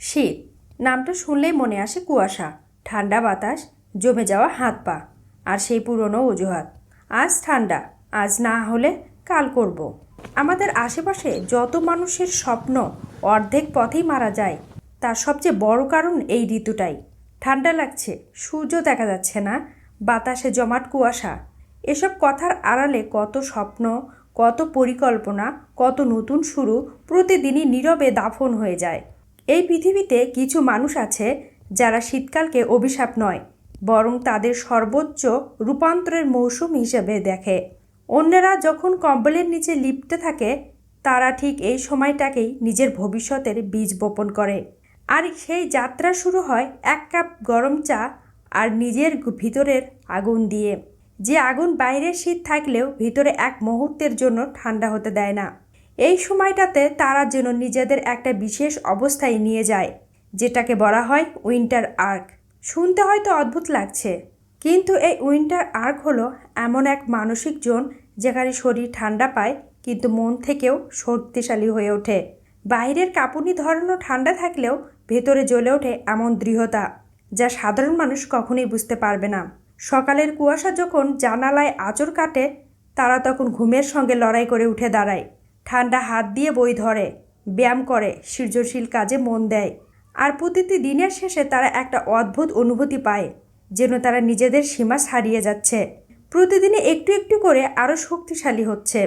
শীত। নামটা শুনলেই মনে আসে কুয়াশা, ঠান্ডা বাতাস, জমে যাওয়া হাত পা, আর সেই পুরনো অজুহাত। আজ ঠান্ডা, আজ না হলে কাল করব। আমাদের আশেপাশে যত মানুষের স্বপ্ন অর্ধেক পথেই মারা যায়, তার সবচেয়ে বড় কারণ এই ঋতুটাই। ঠান্ডা লাগছে, সূর্য দেখা যাচ্ছে না, বাতাসে জমাট কুয়াশা। এসব কথার আড়ালে কত স্বপ্ন, কত পরিকল্পনা, কত নতুন শুরু প্রতিদিনই নীরবে দাফন হয়ে যায়। এই পৃথিবীতে কিছু মানুষ আছে যারা শীতকালকে অভিশাপ নয়, বরং তাদের সর্বোচ্চ রূপান্তরের মৌসুম হিসেবে দেখে। অন্যরা যখন কম্বলের নিচে লিপটে থাকে, তারা ঠিক এই সময়টাকেই নিজের ভবিষ্যতের বীজ বপন করে। আর সেই যাত্রা শুরু হয় এক কাপ গরম চা আর নিজের ভিতরের আগুন দিয়ে। যে আগুন বাইরের শীত থাকলেও ভিতরে এক মুহূর্তের জন্য ঠান্ডা হতে দেয় না। এই সময়টাতে তারা যেন নিজেদের একটা বিশেষ অবস্থায় নিয়ে যায়, যেটাকে বলা হয় উইন্টার আর্ক। শুনতে হয়তো অদ্ভুত লাগছে, কিন্তু এই উইন্টার আর্ক হলো এমন এক মানসিক জোন যেখানে শরীর ঠান্ডা পায়, কিন্তু মন থেকেও শক্তিশালী হয়ে ওঠে। বাইরের কাঁপুনি ধরানো ঠান্ডা থাকলেও ভেতরে জ্বলে ওঠে এমন দৃঢ়তা, যা সাধারণ মানুষ কখনোই বুঝতে পারবে না। সকালের কুয়াশা যখন জানালায় আঁচড় কাটে, তারা তখন ঘুমের সঙ্গে লড়াই করে উঠে দাঁড়ায়। ঠান্ডা হাত দিয়ে বই ধরে, ব্যায়াম করে, সৃজনশীল কাজে মন দেয়। আর প্রতিটি দিনের শেষে তারা একটা অদ্ভুত অনুভূতি পায়, যেন তারা নিজেদের সীমা ছাড়িয়ে যাচ্ছে। প্রতিদিনে একটু একটু করে আরও শক্তিশালী হচ্ছে।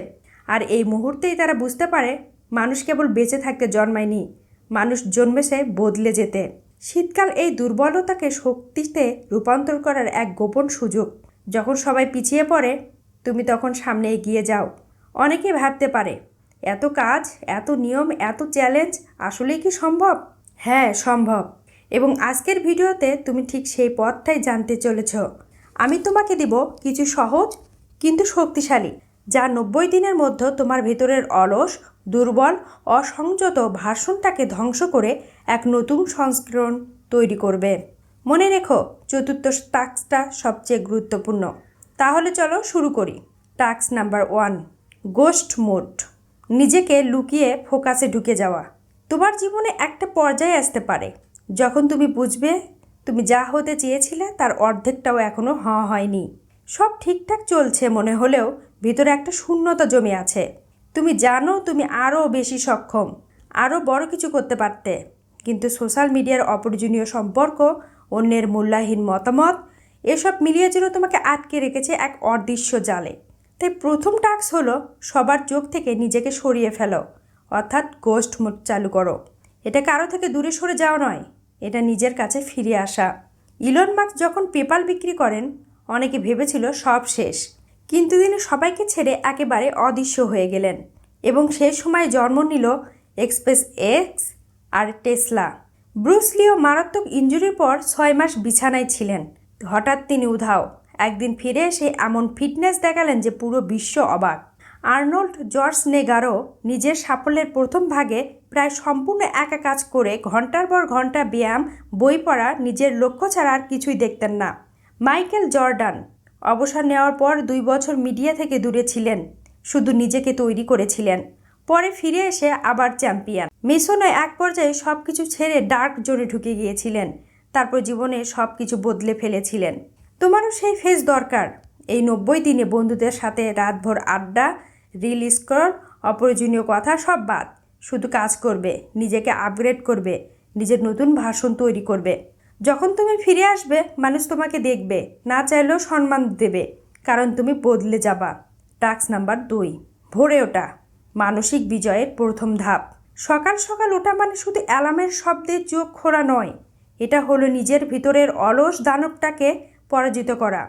আর এই মুহূর্তেই তারা বুঝতে পারে, মানুষ কেবল বেঁচে থাকতে জন্মায়নি, মানুষ জন্মেছে বদলে যেতে। শীতকাল এই দুর্বলতাকে শক্তিতে রূপান্তর করার এক গোপন সুযোগ। যখন সবাই পিছিয়ে পড়ে, তুমি তখন সামনে এগিয়ে যাও। অনেকে ভাবতে পারে এত কাজ এত নিয়ম এত চ্যালেঞ্জ আসলেই কি সম্ভব? হ্যাঁ সম্ভব। এবং আজকের ভিডিওতে তুমি ঠিক সেই পথটাই জানতে চলেছ। আমি তোমাকে দিব কিছু সহজ কিন্তু শক্তিশালী যা নব্বই দিনের মধ্যে তোমার ভেতরের অলস দুর্বল অসংযত ভাষণটাকে ধ্বংস করে এক নতুন সংস্করণ তৈরি করবে। মনে রেখো চতুর্থ টাস্কটা সবচেয়ে গুরুত্বপূর্ণ। তাহলে চলো শুরু করি। Task number one ghost mode নিজেকে লুকিয়ে ফোকাসে ঢুকে যাওয়া। তোমার জীবনে একটা পর্যায়ে আসতে পারে। যখন তুমি বুঝবে তুমি যা হতে চেয়েছিলে তার অর্ধেকটাও এখনও হওয়া হয়নি। সব ঠিকঠাক চলছে মনে হলেও ভিতরে একটা শূন্যতা জমে আছে। তুমি জানো তুমি আরও বেশি সক্ষম আরও বড় কিছু করতে পারতে। কিন্তু সোশ্যাল মিডিয়ার অপ্রয়োজনীয় সম্পর্ক, অন্যের মূল্যহীন মতামত, এসব মিলিয়ে যেন তোমাকে আটকে রেখেছে এক অদৃশ্য জালে। তাই প্রথম টাস্ক হলো সবার চোখ থেকে নিজেকে সরিয়ে ফেলো, অর্থাৎ গোস্ট মোড চালু করো। এটা কারও থেকে দূরে সরে যাওয়া নয়, এটা নিজের কাছে ফিরে আসা। ইলন মার্কস যখন পেপাল বিক্রি করেন, অনেকে ভেবেছিল সব শেষ। কিন্তু তিনি সবাইকে ছেড়ে একেবারে অদৃশ্য হয়ে গেলেন এবং সেই সময় জন্ম নিল এক্সপ্রেস এক্স আর টেসলা ব্রুস লিও মারাত্মক ইঞ্জুরির পর ছয় মাস বিছানায় ছিলেন। হঠাৎ তিনি উধাও। একদিন ফিরে এসে এমন ফিটনেস দেখালেন যে পুরো বিশ্ব অবাক। আর্নল্ড জর্জ নেগারও নিজের সাফল্যের প্রথম ভাগে প্রায় সম্পূর্ণ একা কাজ করে ঘণ্টার পর ঘণ্টা ব্যায়াম, বই পড়া, নিজের লক্ষ্য ছাড়া আর কিছুই দেখতেন না। মাইকেল জর্ডান অবসর নেওয়ার পর দুই বছর মিডিয়া থেকে দূরে ছিলেন, শুধু নিজেকে তৈরি করেছিলেন। পরে ফিরে এসে আবার চ্যাম্পিয়ন। মিশনে এক পর্যায়ে সব কিছু ছেড়ে ডার্ক জোনে ঢুকে গিয়েছিলেন, তারপর জীবনে সব কিছু বদলে ফেলেছিলেন। তোমারও সেই ফেজ দরকার। এই নব্বই দিনে বন্ধুদের সাথে রাতভর আড্ডা, রিল স্ক্রল, অপ্রয়োজনীয় কথা সব বাদ। শুধু কাজ করবে, নিজেকে আপগ্রেড করবে, নিজের নতুন ভাষণ তৈরি করবে। যখন তুমি ফিরে আসবে, মানুষ তোমাকে দেখবে, না চাইলেও সম্মান দেবে, কারণ তুমি বদলে যাবা। টাস্ক নাম্বার দুই, ভোরে ওঠা, মানসিক বিজয়ের প্রথম ধাপ। সকাল সকাল ওঠা মানে শুধু অ্যালার্মের শব্দে চোখ খোলা নয়, এটা হলো নিজের ভিতরের অলস দানবটাকে পরাজিত করা।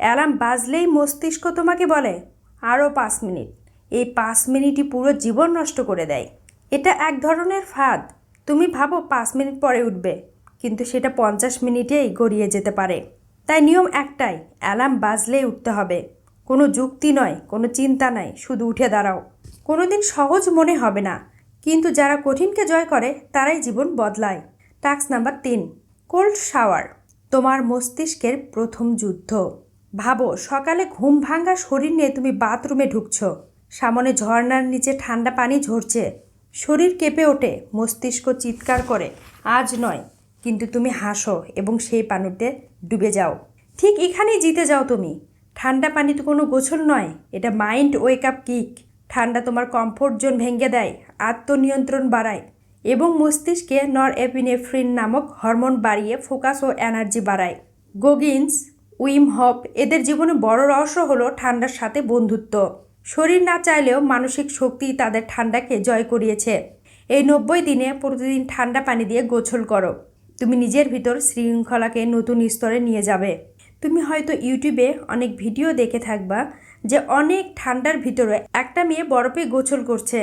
অ্যালার্ম বাজলেই মস্তিষ্ক তোমাকে বলে আরও পাঁচ মিনিট। এই পাঁচ মিনিটই পুরো জীবন নষ্ট করে দেয়। এটা এক ধরনের ফাঁদ। তুমি ভাবো পাঁচ মিনিট পরে উঠবে, কিন্তু সেটা পঞ্চাশ মিনিটেই গড়িয়ে যেতে পারে। তাই নিয়ম একটাই, অ্যালার্ম বাজলেই উঠতে হবে। কোনো যুক্তি নয়, কোনো চিন্তা নাই, শুধু উঠে দাঁড়াও। কোনো দিন সহজ মনে হবে না, কিন্তু যারা কঠিনকে জয় করে, তারাই জীবন বদলায়। টাস্ক নাম্বার তিন, কোল্ড শাওয়ার। তোমার মস্তিষ্কের প্রথম যুদ্ধ। ভাবো, সকালে ঘুম ভাঙ্গা শরীর নিয়ে তুমি বাথরুমে ঢুকছো। সামনে ঝর্ণার নিচে ঠান্ডা পানি ঝরছে। শরীর কেঁপে ওঠে, মস্তিষ্ক চিৎকার করে, আজ নয়। কিন্তু তুমি হাসো এবং সেই পানিতে ডুবে যাও। ঠিক এখানেই জিতে যাও তুমি। ঠান্ডা পানি তো কোনো গোছল নয়, এটা মাইন্ড ওয়েক আপ কিক। ঠান্ডা তোমার কমফোর্ট জোন ভেঙে দেয়, আত্মনিয়ন্ত্রণ বাড়ায়। এবং মস্তিষ্কে নর এপিনেফ্রিন নামক হরমোন বাড়িয়ে ফোকাস ও এনার্জি বাড়ায়। গোগিন্স, উইম হপ এদের জীবনে বড় রহস্য হলো ঠান্ডার সাথে বন্ধুত্ব। শরীর না চাইলেও মানসিক শক্তি তাদের ঠান্ডাকে জয় করিয়েছে। এই নব্বই দিনে প্রতিদিন ঠান্ডা পানি দিয়ে গোছল করো। তুমি নিজের ভিতর শৃঙ্খলাকে নতুন স্তরে নিয়ে যাবে। তুমি হয়তো ইউটিউবে অনেক ভিডিও দেখে থাকবা যে অনেক ঠান্ডার ভিতরে একটা মেয়ে বরফে গোছল করছে।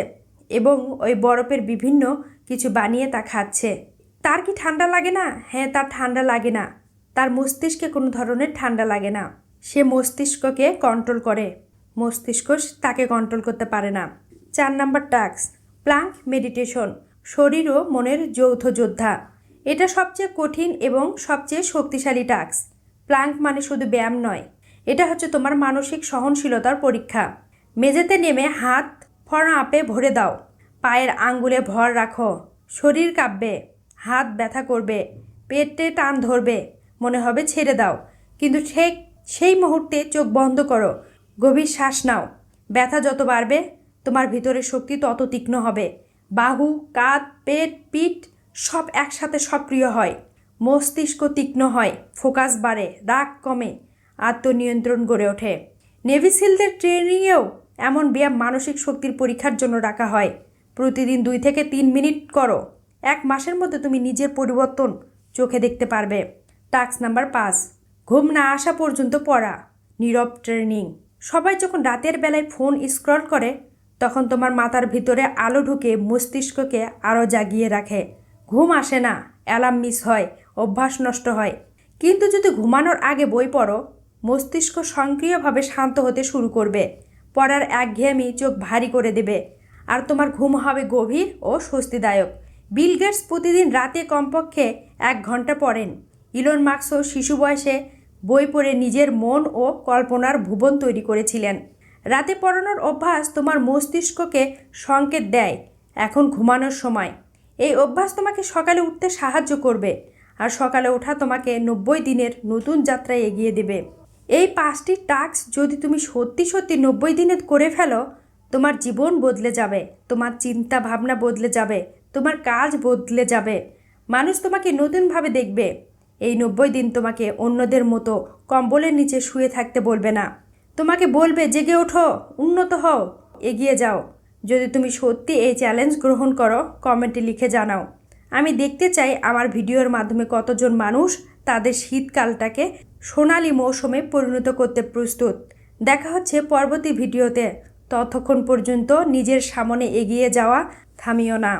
এবং ওই বরফের বিভিন্ন কিছু বানিয়ে তা খাচ্ছে। তার কি ঠান্ডা লাগে না? হ্যাঁ তার ঠান্ডা লাগে না। তার মস্তিষ্কে কোনো ধরনের ঠান্ডা লাগে না। সে মস্তিষ্ককে কন্ট্রোল করে। মস্তিষ্ক তাকে কন্ট্রোল করতে পারে না। চার নাম্বার টাস্ক, প্লাঙ্ক মেডিটেশন, শরীর ও মনের যৌথ যোদ্ধা। এটা সবচেয়ে কঠিন এবং সবচেয়ে শক্তিশালী টাস্ক। প্লাঙ্ক মানে শুধু ব্যায়াম নয়। এটা হচ্ছে তোমার মানসিক সহনশীলতার পরীক্ষা। মেঝেতে নেমে হাত ফড়া আপে ভরে দাও। পায়ের আঙ্গুলে ভর রাখো। শরীর কাঁপবে, হাত ব্যথা করবে, পেটে টান ধরবে, মনে হবে ছেড়ে দাও। কিন্তু ঠিক সেই মুহূর্তে চোখ বন্ধ করো। গভীর শ্বাস নাও। ব্যথা যত বাড়বে, তোমার ভিতরে শক্তি তত তীক্ষ্ণ হবে। বাহু কাঁধ পেট, পিঠ সব একসাথে সক্রিয় হয়। মস্তিষ্ক তীক্ষ্ণ হয়। ফোকাস বাড়ে, রাগ কমে, আত্মনিয়ন্ত্রণ গড়ে ওঠে। নেভিসিলদের ট্রেনিংয়েও এমন ব্যায়াম মানসিক শক্তির পরীক্ষার জন্য রাখা হয়। প্রতিদিন দুই থেকে তিন মিনিট করো। এক মাসের মধ্যে তুমি নিজের পরিবর্তন চোখে দেখতে পারবে। টাস্ক নাম্বার পাঁচ, ঘুম না আসা পর্যন্ত পড়া। নীরব ট্রেনিং। সবাই যখন রাতের বেলায় ফোন স্ক্রল করে, তখন তোমার মাথার ভিতরে আলো ঢুকে মস্তিষ্ককে আরও জাগিয়ে রাখে। ঘুম আসে না, অ্যালার্ম মিস হয়, অভ্যাস নষ্ট হয়। কিন্তু যদি ঘুমানোর আগে বই পড়ো, মস্তিষ্ক সক্রিয়ভাবে শান্ত হতে শুরু করবে। পড়ার একঘেয়েমি চোখ ভারী করে দেবে। আর তোমার ঘুম হবে গভীর ও স্বস্তিদায়ক। বিল গেটস প্রতিদিন রাতে কমপক্ষে এক ঘণ্টা পড়েন। ইলন মার্কসও শিশু বয়সে বই পড়ে নিজের মন ও কল্পনার ভুবন তৈরি করেছিলেন। রাতে পড়ানোর অভ্যাস তোমার মস্তিষ্ককে সংকেত দেয় এখন ঘুমানোর সময়। এই অভ্যাস তোমাকে সকালে উঠতে সাহায্য করবে। আর সকালে ওঠা তোমাকে নব্বই দিনের নতুন যাত্রায় এগিয়ে দেবে। এই পাঁচটি টাস্ক যদি তুমি সত্যি সত্যি নব্বই দিনে করে ফেলো, তোমার জীবন বদলে যাবে, তোমার চিন্তা ভাবনা বদলে যাবে, তোমার কাজ বদলে যাবে। মানুষ তোমাকে নতুনভাবে দেখবে। এই নব্বই দিন তোমাকে অন্যদের মতো কম্বলের নিচে শুয়ে থাকতে বলবে না। তোমাকে বলবে, জেগে ওঠো, উন্নত হও, এগিয়ে যাও। যদি তুমি সত্যি এই চ্যালেঞ্জ গ্রহণ করো, কমেন্টে লিখে জানাও। আমি দেখতে চাই আমার ভিডিওর মাধ্যমে কতজন মানুষ তাদের শীতকালটাকে সোনালি মৌসুমে পরিণত করতে প্রস্তুত। দেখা হচ্ছে পরবর্তী ভিডিওতে। ততক্ষণ পর্যন্ত নিজের সামনে এগিয়ে যাওয়া থামিও না।